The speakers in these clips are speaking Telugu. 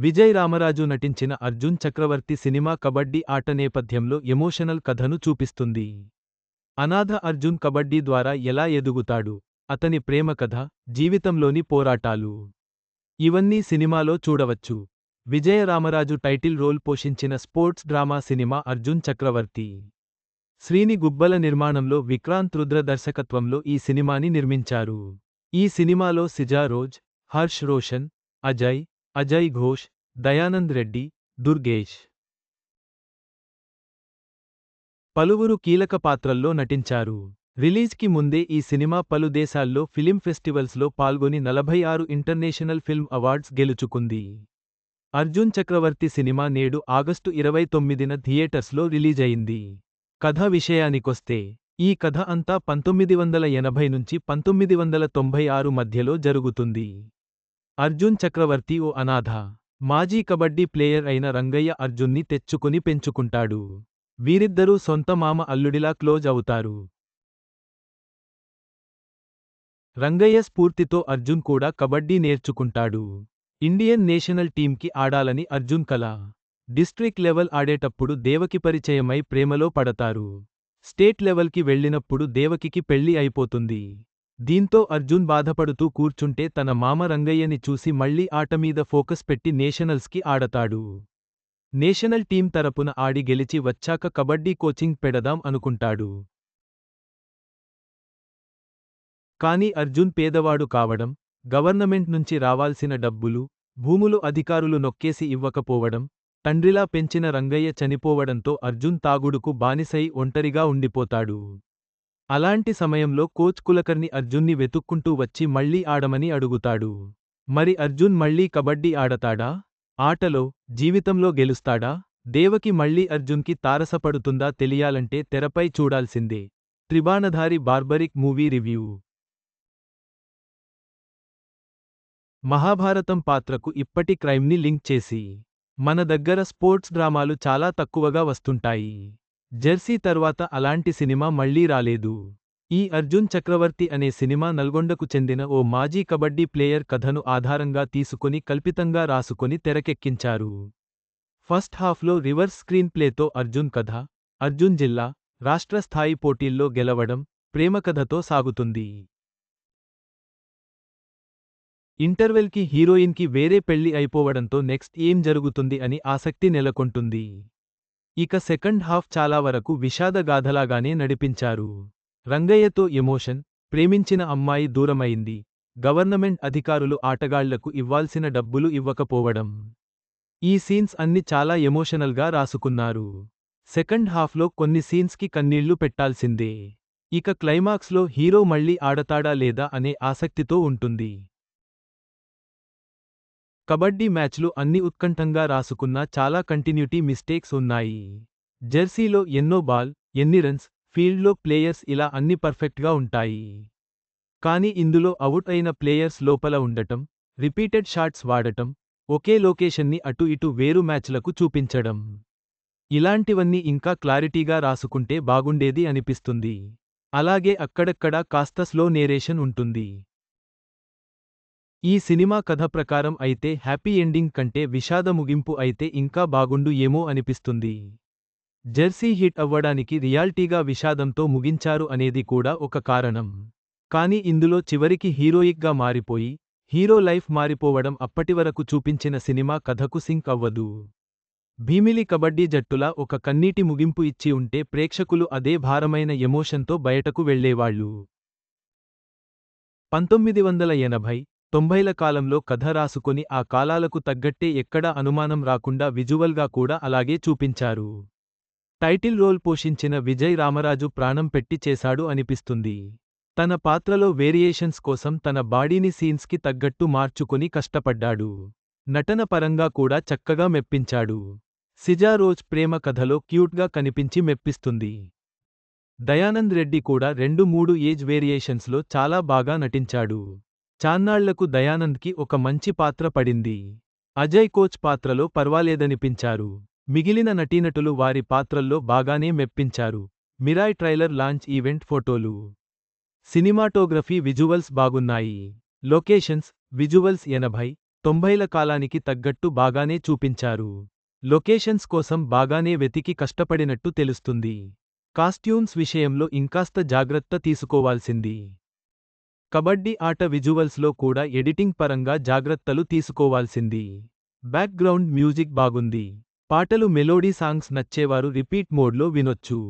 విజయ్ రామరాజు నటించిన అర్జున్ చక్రవర్తి సినిమా కబడ్డీ ఆట నేపథ్యంలో ఎమోషనల్ కథను చూపిస్తుంది. అనాథ అర్జున్ కబడ్డీ ద్వారా ఎలా ఎదుగుతాడు? అతని ప్రేమ కథ జీవితంలోని పోరాటాలు. ఇవన్నీ సినిమాలో చూడవచ్చు. విజయ రామరాజు టైటిల్ రోల్ పోషించిన sports drama cinema Arjun Chakravarthy. Srini Gubbala నిర్మాణంలో విక్రాంత్ రుద్ర దర్శకత్వంలో ఈ సినిమాని నిర్మించారు. ఈ సినిమాలో సిజా రోజ్ హర్ష్ రోషన్ అజయ్ అజయ్ ఘోష్ దయానంద్ రెడ్డి దుర్గేష్. పలువురు కీలక పాత్రల్లో నటించారు. రిలీజ్కి ముందే ఈ సినిమా పలు దేశాల్లో ఫిలిం ఫెస్టివల్స్లో పాల్గొని నలభై ఆరు ఇంటర్నేషనల్ ఫిల్మ్ అవార్డ్స్ గెలుచుకుంది. అర్జున్ చక్రవర్తి సినిమా నేడు ఆగస్టు ఇరవై తొమ్మిదిన థియేటర్స్లో రిలీజయింది. కథ విషయానికొస్తే ఈ కథ అంతా పంతొమ్మిది వందల ఎనభై నుంచి పంతొమ్మిది వందల తొంభై ఆరు మధ్యలో జరుగుతుంది. అర్జున్ చక్రవర్తి ఓ అనాథ. మాజీ కబడ్డీ ప్లేయర్ అయిన రంగయ్య అర్జున్ని తెచ్చుకుని పెంచుకుంటాడు. వీరిద్దరూ సొంత మామ అల్లుడిలా క్లోజ్ అవుతారు. రంగయ్య స్ఫూర్తితో అర్జున్ కూడా కబడ్డీ నేర్చుకుంటాడు. ఇండియన్ నేషనల్ టీంకి ఆడాలని అర్జున్ కల. డిస్ట్రిక్ట్ లెవెల్ ఆడేటప్పుడు దేవకి పరిచయమై ప్రేమలో పడతారు. స్టేట్ లెవెల్కి వెళ్ళినప్పుడు దేవకికి పెళ్ళి అయిపోతుంది. దీంతో అర్జున్ బాధపడుతూ కూర్చుంటే తన మామ రంగయ్యని చూసి మళ్ళీ ఆటమీద ఫోకస్ పెట్టి నేషనల్స్కి ఆడతాడు. నేషనల్ టీం తరపున ఆడి గెలిచి వచ్చాక కబడ్డీ కోచింగ్ పెడదాం అనుకుంటాడు. కాని అర్జున్ పేదవాడు కావడం గవర్నమెంట్ నుంచి రావాల్సిన డబ్బులు భూములు అధికారులు నొక్కేసి ఇవ్వకపోవడం తండ్రిలా పెంచిన రంగయ్య చనిపోవడంతో అర్జున్ తాగుడుకు బానిసై ఒంటరిగా ఉండిపోతాడు. అలాంటి సమయంలో కోచ్ కులకర్ణి అర్జున్ని వెతుక్కుంటూ వచ్చి మళ్ళీ ఆడమని అడుగుతాడు. మరి అర్జున్ మళ్ళీ కబడ్డీ ఆడతాడా? ఆటలో జీవితంలో గెలుస్తాడా? దేవకి మళ్ళీ అర్జున్కి తారసపడుతుందా తెలియాలంటే తెరపై చూడాల్సిందే. Tribanadhari Barbarik movie review. Mahabharatam పాత్రకు ఇప్పటి క్రైమ్ని లింక్ చేసి మన దగ్గర స్పోర్ట్స్ డ్రామాలు చాలా తక్కువగా వస్తుంటాయి. జెర్సీ తర్వాత అలాంటి సినిమా మళ్ళీ రాలేదు. ఈ అర్జున్ చక్రవర్తి అనే సినిమా నల్గొండకు చెందిన ఓ మాజీ కబడ్డీ ప్లేయర్ కథను ఆధారంగా తీసుకుని కల్పితంగా రాసుకొని తెరకెక్కించారు. ఫస్ట్ హాఫ్లో రివర్స్ స్క్రీన్ ప్లేతో అర్జున్ కథ అర్జున్ జిల్లా రాష్ట్ర స్థాయి పోటీల్లో గెలవడం ప్రేమకథతో సాగుతుంది. ఇంటర్వెల్కి హీరోయిన్కి వేరే పెళ్ళి అయిపోవడంతో నెక్స్ట్ ఏం జరుగుతుంది అని ఆసక్తి నెలకొంటుంది. ఇక సెకండ్ హాఫ్ చాలా వరకు విషాదగాథలాగానే నడిపించారు. రంగయ్యతో ఎమోషన్ ప్రేమించిన అమ్మాయి దూరమైంది. గవర్నమెంట్ అధికారులు ఆటగాళ్ళకు ఇవ్వాల్సిన డబ్బులు ఇవ్వకపోవడం. ఈ సీన్స్ అన్ని చాలా ఎమోషనల్గా రాసుకున్నారు. సెకండ్ హాఫ్లో కొన్ని సీన్స్కి కన్నీళ్ళు పెట్టాల్సిందే. ఇక క్లైమాక్స్లో హీరో మళ్ళీ ఆడతాడా లేదా అనే ఆసక్తితో ఉంటుంది. కబడ్డీ మ్యాచ్లు అన్ని ఉత్కంఠంగా రాసుకున్నా చాలా కంటిన్యూటీ మిస్టేక్స్ ఉన్నాయి. జెర్సీలో ఎన్నో బాల్ ఎన్ని రన్స్ ఫీల్డ్లో ప్లేయర్స్ ఇలా అన్ని పర్ఫెక్ట్గా ఉంటాయి. కానీ ఇందులో అవుట్ అయిన ప్లేయర్స్ లోపల ఉండటం రిపీటెడ్ షాట్స్ వాడటం ఒకే లొకేషన్ని అటు ఇటు వేరు మ్యాచ్లకు చూపించడం. ఇలాంటివన్నీ ఇంకా క్లారిటీగా రాసుకుంటే బాగుండేది అనిపిస్తుంది. అలాగే అక్కడక్కడా కాస్త స్లో నేరేషన్ ఉంటుంది. ఈ సినిమా కథ ప్రకారం అయితే హ్యాపీ ఎండింగ్ కంటే విషాద ముగింపు అయితే ఇంకా బాగుండు ఏమో అనిపిస్తుంది. జెర్సీ హిట్ అవ్వడానికి రియాల్టీగా విషాదంతో ముగించారు అనేది కూడా ఒక కారణం. కాని ఇందులో చివరికి హీరోయిక్గా మారిపోయి హీరో లైఫ్ మారిపోవడం అప్పటివరకు చూపించిన సినిమా కథకు సింక్ అవ్వదు. భీమిలి కబడ్డీ జట్టులా ఒక కన్నీటి ముగింపు ఇచ్చి ఉంటే ప్రేక్షకులు అదే భారమైన ఎమోషన్తో బయటకు వెళ్ళేవాళ్ళు పంతొమ్మిది వందల ఎనభై తొంభైల కాలంలో కథ రాసుకొని ఆ కాలాలకు తగ్గట్టే ఎక్కడా అనుమానం రాకుండా విజువల్గా కూడా అలాగే చూపించారు. టైటిల్ రోల్ పోషించిన విజయ్ రామరాజు ప్రాణం పెట్టి చేశాడు అనిపిస్తుంది. తన పాత్రలో వేరియేషన్స్ కోసం తన బాడీని సీన్స్కి తగ్గట్టు మార్చుకుని కష్టపడ్డాడు. నటన పరంగా కూడా చక్కగా మెప్పించాడు. సిజారోజ్ ప్రేమ కథలో క్యూట్గా కనిపించి మెప్పిస్తుంది. దయానంద్ రెడ్డి కూడా రెండు మూడు ఏజ్ వేరియేషన్స్లో చాలా బాగా నటించాడు. చాన్నాళ్ళకు దయానంద్కి ఒక మంచి పాత్ర పడింది. అజయ్ కోచ్ పాత్రలో పర్వాలేదనిపించారు. మిగిలిన నటీనటులు వారి పాత్రల్లో బాగానే మెప్పించారు. మిరాయ్ ట్రైలర్ లాంచ్ ఈవెంట్ ఫోటోలు. సినిమాటోగ్రఫీ విజువల్స్ బాగున్నాయి. లొకేషన్స్ విజువల్స్ ఎనభై తొంభైల కాలానికి తగ్గట్టు బాగానే చూపించారు. లొకేషన్స్ కోసం బాగానే వెతికి కష్టపడినట్టు తెలుస్తుంది. కాస్ట్యూమ్స్ విషయంలో ఇంకాస్త జాగ్రత్త తీసుకోవాల్సింది. కబడ్డీ ఆట విజువల్స్లో కూడా ఎడిటింగ్ పరంగా జాగ్రత్తలు తీసుకోవాల్సింది. బ్యాక్గ్రౌండ్ మ్యూజిక్ బాగుంది. పాటలు మెలోడీ సాంగ్స్ నచ్చేవారు రిపీట్ మోడ్లో వినొచ్చు.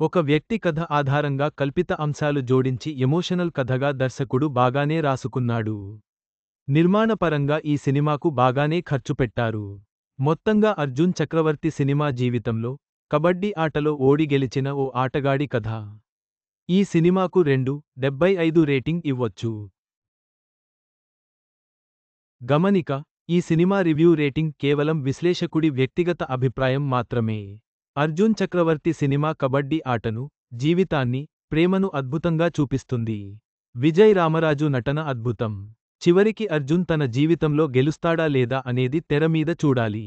ఒక వ్యక్తి కథ ఆధారంగా కల్పిత అంశాలు జోడించి ఎమోషనల్ కథగా దర్శకుడు బాగానే రాసుకున్నాడు. నిర్మాణపరంగా ఈ సినిమాకు బాగానే ఖర్చు పెట్టారు. మొత్తంగా అర్జున్ చక్రవర్తి సినిమా జీవితంలో కబడ్డీ ఆటలో ఓడి గెలిచిన ఓ ఆటగాడి కథ. ఈ సినిమాకు రెండు డెబ్బై ఐదు రేటింగ్ ఇవ్వొచ్చు. గమనిక ఈ సినిమా రివ్యూ రేటింగ్ కేవలం విశ్లేషకుడి వ్యక్తిగత అభిప్రాయం మాత్రమే. అర్జున్ చక్రవర్తి సినిమా కబడ్డీ ఆటను జీవితాన్ని ప్రేమను అద్భుతంగా చూపిస్తుంది. విజయ్ రామరాజు నటన అద్భుతం. చివరికి అర్జున్ తన జీవితంలో గెలుస్తాడా లేదా అనేది తెరమీద చూడాలి.